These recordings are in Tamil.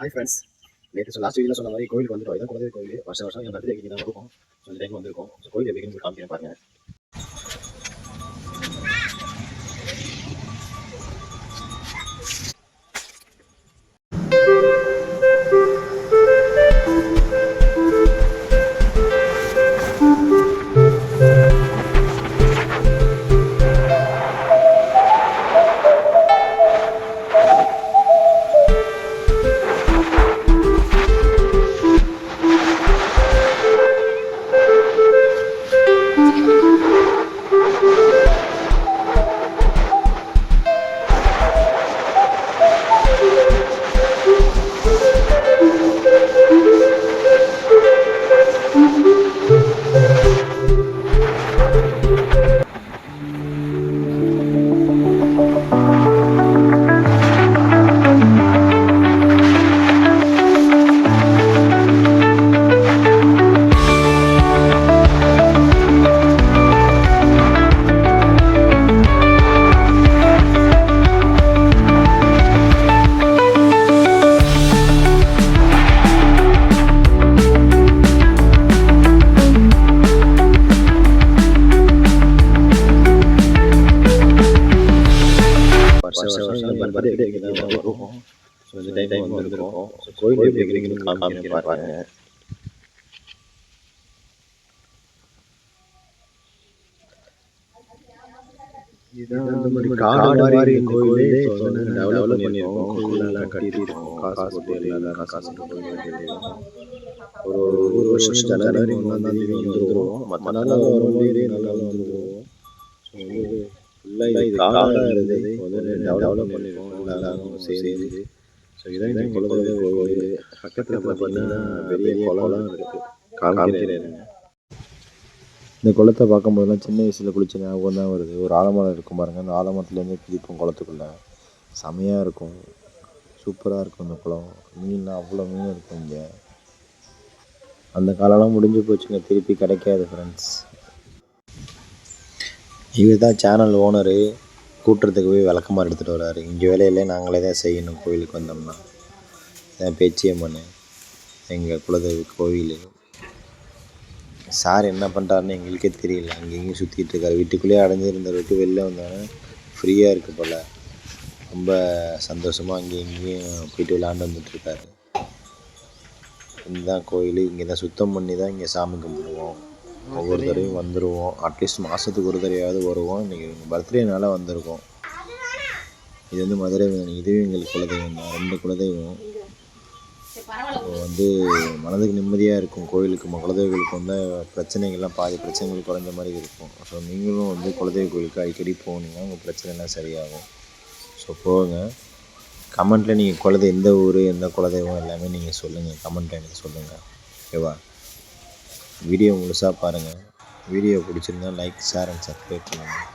ஹாய் ஃப்ரெண்ட்ஸ் நேற்று லாஸ்ட் வீடியோவில் சொன்ன மாதிரி கோயிலுக்கு வந்துட்டோம் இதான் குலதெய்வ கோயில். வருஷம் வருஷம் என் பர்த்டே தான் இருக்கும் ஸோ இந்த டைம் வந்திருக்கோம். ஸோ கோயில் எப்படி காமிக்கிறேன் பாருங்க. பர்த்டே வரும் ஸோ இந்த டைம் வந்திருக்கோம் ஸோ கோயில் எப்படி இருக்குன்னு காமிக்கிறேன் பாருங்க காடு மாதிரி கோயிலே இப்போ வந்து டெவலப் பண்ணியிருக்கோம் கோயிலெல்லாம் கட்டியிருக்கோம் காசு போட்டு எல்லாம் காசு போட்டு கோயில் கட்டியிருக்கோம் ஒரு ஒரு வருஷம் ஜனவரி ஒன்றாம் தேதி வந்துருவோம் மற்ற நாள் வரும்போதே நல்லா வந்துருவோம் ஸோ வந்து ஃபுல்லாக இது காடாக இருந்தது இப்போ வந்து டெவலப் பண்ணியிருக்கோம் எல்லாரும் சேர்ந்து. ஸோ இதான் இந்த குலதெய்வ கோயில் பக்கத்தில் பார்த்தீங்கன்னா பெரிய குளம்லாம் இருக்குது காமிக்கிறேன் இந்த குளத்தை பார்க்கும்போதெல்லாம் சின்ன வயசில் குளிச்ச ஞாபகம் தான் வருது. ஒரு ஆலமரம் இருக்கும் பாருங்கள் அந்த ஆலமரத்துலேருந்து குதிப்போம் குளத்துக்குள்ளே செமையாக இருக்கும். சூப்பராக இருக்கும் இந்த குளம். மீன்லாம் அவ்வளோ மீன் இருக்கும் இங்கே. அந்த காலம்லாம் முடிஞ்சு போச்சுங்க. திருப்பி கிடைக்காது ஃப்ரெண்ட்ஸ் இவர் தான் சேனல் ஓனரு கூட்டுறதுக்கு போய் விளக்கமாக எடுத்துகிட்டு வராரு. இங்கே வேலையிலே நாங்களே தான் செய்யணும். கோவிலுக்கு வந்தோம்னா. இதான் பேச்சியம்மன் எங்கள் குலதெய்வ கோவில். சார் என்ன பண்ணுறாருன்னு எங்களுக்கே தெரியல. அங்கேயும் சுற்றிட்டு இருக்காரு. வீட்டுக்குள்ளேயே அடைஞ்சிருந்தார் விட்டு வெளில வந்தாங்க ஃப்ரீயாக இருக்குது போல். ரொம்ப சந்தோஷமாக அங்கேயும் இங்கேயும் போயிட்டு விளாண்டு வந்துட்டுருக்காரு இதுதான் கோயில். இங்கே தான் சுத்தம் பண்ணி தான் இங்கே சாமி கும்பிடுவோம். ஒவ்வொரு தடவையும் வந்துடுவோம் அட்லீஸ்ட் மாதத்துக்கு ஒரு தடவையாவது வருவோம். இன்றைக்கி பர்த்டேனால வந்திருக்கோம். இது வந்து மதுரை வேணும். இதுவும் எங்களுக்கு குலதெய்வம் தான். ரெண்டு குலதெய்வம். வந்து மனதுக்கு நிம்மதியாக இருக்கும். கோயிலுக்கு ம- குலதெய்வங்களுக்கு வந்து பிரச்சனைகள்லாம் பாதி பிரச்சனைகள் குறைஞ்ச மாதிரி இருக்கும். ஸோ நீங்களும் வந்து குலதெய்வ கோயிலுக்கு அடிக்கடி போனீங்கன்னா உங்கள் பிரச்சனைலாம் சரியாகும். ஸோ போங்க. கமெண்ட்டில் நீங்கள் குலதெய்வம் எந்த ஊர் எந்த குலதெய்வம் எல்லாமே நீங்கள் சொல்லுங்கள் கமெண்ட்டில் எனக்கு சொல்லுங்கள் ஓகேவா வீடியோ முழுசாக பாருங்கள் வீடியோ பிடிச்சிருந்தா லைக் ஷேர் அண்ட் சப்ஸ்கிரைப் பண்ணுங்கள்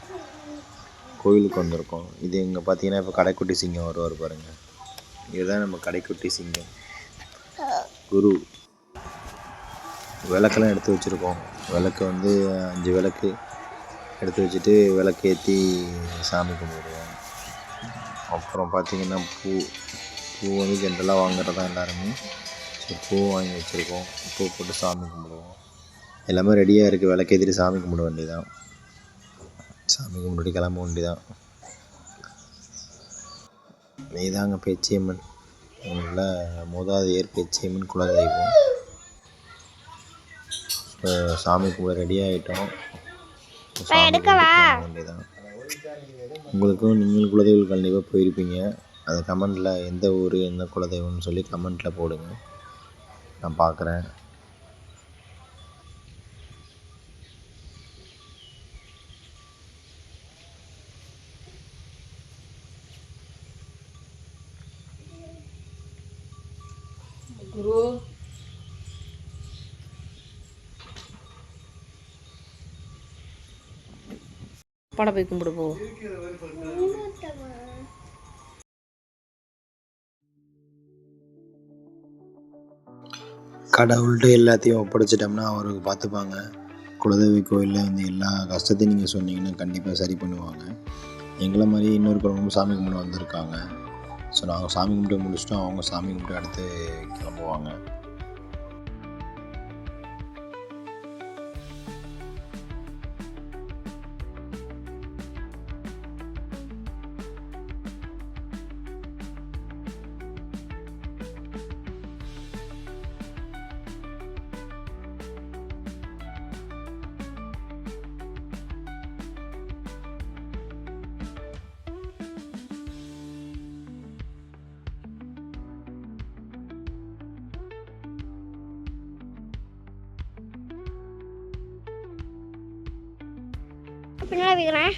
கோயிலுக்கு வந்திருக்கோம். இது இங்கே பார்த்தீங்கன்னா இப்போ கடைக்குட்டி சிங்கம் வருவார் பாருங்கள் இதுதான் நம்ம கடைக்குட்டி சிங்கம். குரு. விளக்கெல்லாம் எடுத்து வச்சுருக்கோம். விளக்கு வந்து அஞ்சு விளக்கு எடுத்து வச்சுட்டு விளக்கேற்றி சாமி கும்பிடுவோம். அப்புறம் பார்த்திங்கன்னா பூ பூ வந்து ஜென்ரலாக வாங்குறது தான் எல்லாருமே. ஸோ பூ வாங்கி வச்சுருக்கோம். பூ போட்டு சாமி கும்பிடுவோம். எல்லாமே ரெடியாக இருக்குது விளக்கேற்றிட்டு சாமி கும்பிட வேண்டியதான் சாமி கும்பிட்டு கிளம்ப வேண்டியதான் இதாங்க பேச்சியம்மன் உள்ள மூதாதையர் பேச்சியம்மன் குலதெய்வம். இப்போ சாமி கும்பிட ரெடி ஆகிட்டோம் வேண்டியதான் உங்களுக்கும் நீங்களும் குலதெய்வம் கண்டிப்பாக போயிருப்பீங்க. அதை கமெண்டில் எந்த ஊர் எந்த குலதெய்வம்னு சொல்லி கமெண்டில் போடுங்க. நான் பார்க்குறேன். குரு. படம் போய் கும்பிடு போ. கடவுள்கிட்ட எல்லாத்தையும் ஒப்படைச்சிட்டோம்னா அவருக்கு பார்த்துப்பாங்க. குலதெய்வ கோயிலில் வந்து எல்லா கஷ்டத்தையும் நீங்கள் சொன்னீங்கன்னா கண்டிப்பாக சரி பண்ணுவாங்க. எங்களை மாதிரி இன்னொரு குடும்பம் சாமி கும்பிட வந்திருக்காங்க. ஸோ நாங்கள் சாமி கும்பிட்டு முடிச்சிட்டோம். அவங்க சாமி கும்பிட்டு அடுத்து கிளம்புவாங்க. பின்னாடி வைக்கிறேன்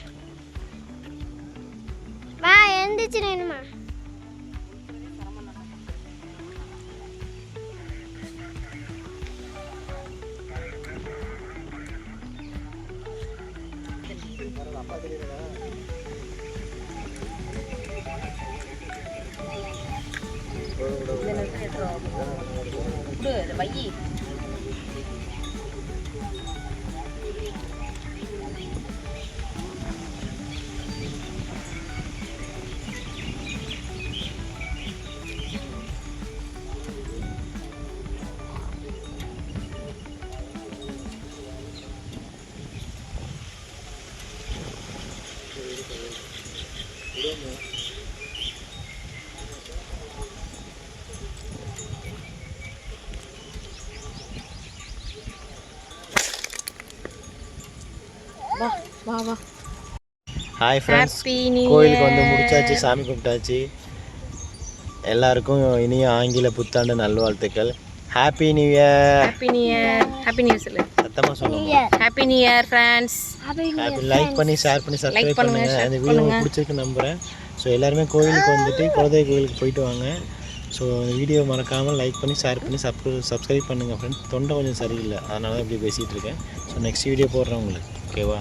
வா எழுந்திரிச்சு நின்னுமா வையி வா வா வா. ஹாய் ஃப்ரெண்ட்ஸ் கோயிலுக்கு வந்து முடிச்சாச்சு சாமி கும்பிட்டாச்சு. எல்லாருக்கும் இனிய ஆங்கில புத்தாண்டு நல்வாழ்த்துக்கள். Happy new year happy new year happy new சொல்லு. சத்தமாக சொல்லுங்கள் happy new year friends happy like பண்ணி ஷேர் பண்ணி சப்ஸ்கிரைப் பண்ணுங்க, பண்ணுங்கள் அந்த வீடியோ உங்களுக்கு பிடிச்சிருக்கு நம்புகிறேன் ஸோ எல்லாருமே கோயிலுக்கு வந்துட்டு குலதெய்வ கோயிலுக்கு போயிட்டு வாங்க. ஸோ வீடியோ மறக்காமல் லைக் பண்ணி ஷேர் பண்ணி சப் சப்ஸ்கிரைப் பண்ணுங்கள் ஃப்ரெண்ட்ஸ் தொண்டை கொஞ்சம் சரியில்லை. அதனால தான் இப்படி பேசிகிட்டு இருக்கேன். ஸோ நெக்ஸ்ட் வீடியோ போடுறேன் உங்களுக்கு. ஓகேவா